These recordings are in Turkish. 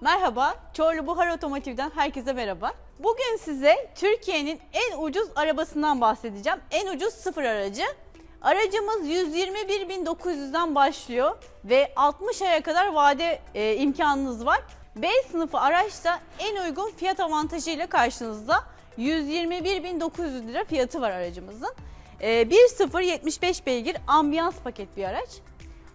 Merhaba, Çorlu Buhar Otomotiv'den herkese merhaba. Bugün size Türkiye'nin en ucuz arabasından bahsedeceğim. En ucuz sıfır aracı. Aracımız 121.900'den başlıyor ve 60 aya kadar vade e, imkanınız var. B sınıfı araçta en uygun fiyat avantajıyla karşınızda. 121.900 lira fiyatı var aracımızın. E, 1.0 75 beygir ambiyans paket bir araç.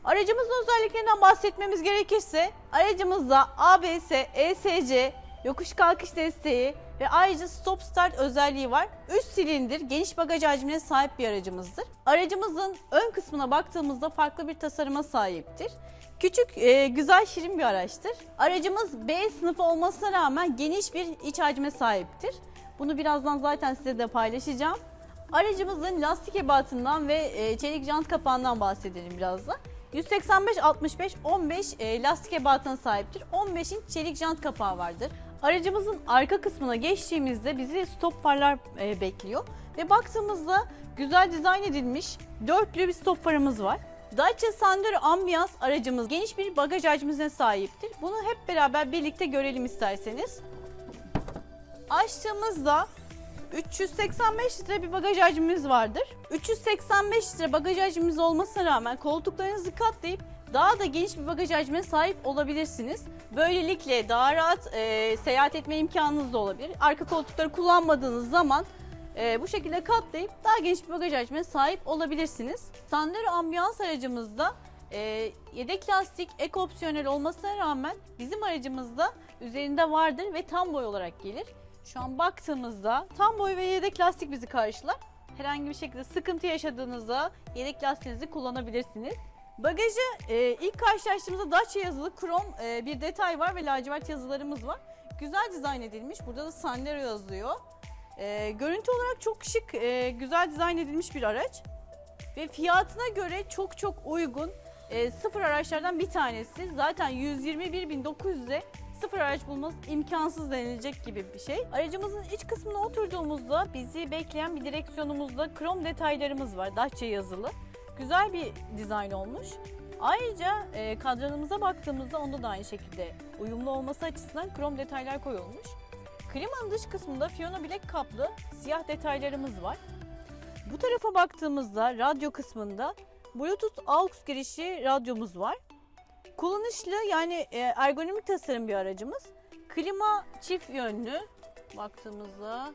Aracımızın özelliklerinden bahsetmemiz gerekirse aracımızda ABS, ESC, yokuş kalkış desteği ve ayrıca stop start özelliği var. 3 silindir geniş bagaj hacmine sahip bir aracımızdır. Aracımızın ön kısmına baktığımızda farklı bir tasarıma sahiptir. Küçük, e, güzel, şirin bir araçtır. Aracımız B sınıfı olmasına rağmen geniş bir iç hacme sahiptir. Bunu birazdan zaten size de paylaşacağım. Aracımızın lastik ebatından ve e, çelik jant kapağından bahsedelim biraz da. 185-65 15 e, lastik ebatına sahiptir. 15 inç çelik jant kapağı vardır. Aracımızın arka kısmına geçtiğimizde bizi stop farlar e, bekliyor. Ve baktığımızda güzel dizayn edilmiş dörtlü bir stop farımız var. Dacia Sandero Ambiance aracımız geniş bir bagaj hacmine sahiptir. Bunu hep beraber birlikte görelim isterseniz. Açtığımızda 385 litre bir bagaj hacmimiz vardır. 385 litre bagaj hacmimiz olmasına rağmen koltuklarınızı katlayıp daha da geniş bir bagaj hacmine sahip olabilirsiniz. Böylelikle daha rahat e, seyahat etme imkanınız da olabilir. Arka koltukları kullanmadığınız zaman e, bu şekilde katlayıp daha geniş bir bagaj hacmine sahip olabilirsiniz. Sandero ambiyans aracımızda e, yedek lastik ek opsiyonel olmasına rağmen bizim aracımızda üzerinde vardır ve tam boy olarak gelir. Şu an baktığımızda tam boy ve yedek lastik bizi karşılar. Herhangi bir şekilde sıkıntı yaşadığınızda yedek lastiğinizi kullanabilirsiniz. Bagajı e, ilk karşılaştığımızda Dacia yazılı krom e, bir detay var ve lacivert yazılarımız var. Güzel dizayn edilmiş. Burada da Sandero yazıyor. E, görüntü olarak çok şık, e, güzel dizayn edilmiş bir araç. Ve fiyatına göre çok çok uygun e, sıfır araçlardan bir tanesi. Zaten 121.900'e sıfır araç bulmanız imkansız denilecek gibi bir şey. Aracımızın iç kısmına oturduğumuzda bizi bekleyen bir direksiyonumuzda krom detaylarımız var. Dacia yazılı. Güzel bir dizayn olmuş. Ayrıca e, kadranımıza baktığımızda onda da aynı şekilde uyumlu olması açısından krom detaylar koyulmuş. Klimanın dış kısmında Fiona bilek kaplı siyah detaylarımız var. Bu tarafa baktığımızda radyo kısmında Bluetooth AUX girişi radyomuz var. Kullanışlı yani e, ergonomik tasarım bir aracımız. Klima çift yönlü baktığımızda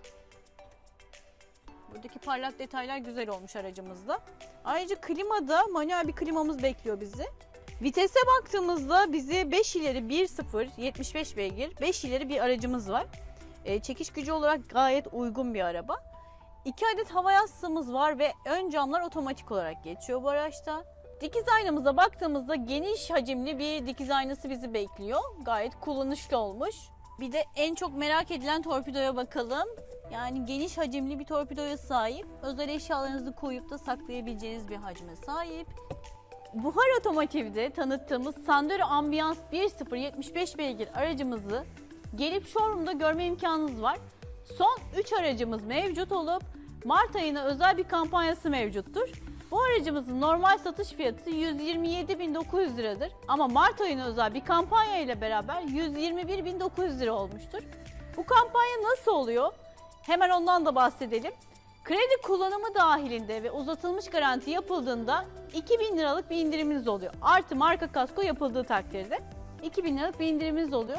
buradaki parlak detaylar güzel olmuş aracımızda. Ayrıca klimada manuel bir klimamız bekliyor bizi. Vitese baktığımızda bizi 5 ileri 1.0 75 beygir 5 ileri bir aracımız var. E, çekiş gücü olarak gayet uygun bir araba. 2 adet hava yastığımız var ve ön camlar otomatik olarak geçiyor bu araçta. Dikiz aynamıza baktığımızda geniş hacimli bir dikiz aynası bizi bekliyor. Gayet kullanışlı olmuş. Bir de en çok merak edilen torpidoya bakalım. Yani geniş hacimli bir torpidoya sahip. Özel eşyalarınızı koyup da saklayabileceğiniz bir hacme sahip. Buhar Otomotiv'de tanıttığımız Sandero Ambiance 1.0 75 beygir aracımızı gelip showroom'da görme imkanınız var. Son 3 aracımız mevcut olup Mart ayına özel bir kampanyası mevcuttur. Bu aracımızın normal satış fiyatı 127.900 liradır ama Mart ayına özel bir kampanya ile beraber 121.900 lira olmuştur. Bu kampanya nasıl oluyor? Hemen ondan da bahsedelim. Kredi kullanımı dahilinde ve uzatılmış garanti yapıldığında 2000 liralık bir indiriminiz oluyor. Artı marka kasko yapıldığı takdirde 2000 liralık bir indiriminiz oluyor.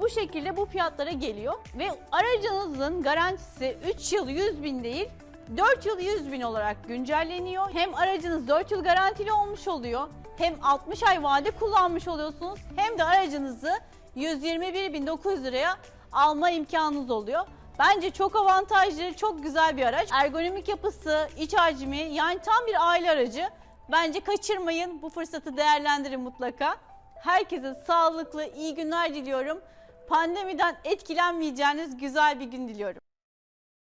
Bu şekilde bu fiyatlara geliyor ve aracınızın garantisi 3 yıl 100 bin değil 4 yıl 100 bin olarak güncelleniyor. Hem aracınız 4 yıl garantili olmuş oluyor hem 60 ay vade kullanmış oluyorsunuz hem de aracınızı 121.900 liraya alma imkanınız oluyor. Bence çok avantajlı, çok güzel bir araç. Ergonomik yapısı, iç hacmi yani tam bir aile aracı. Bence kaçırmayın. Bu fırsatı değerlendirin mutlaka. Herkese sağlıklı, iyi günler diliyorum. Pandemiden etkilenmeyeceğiniz güzel bir gün diliyorum.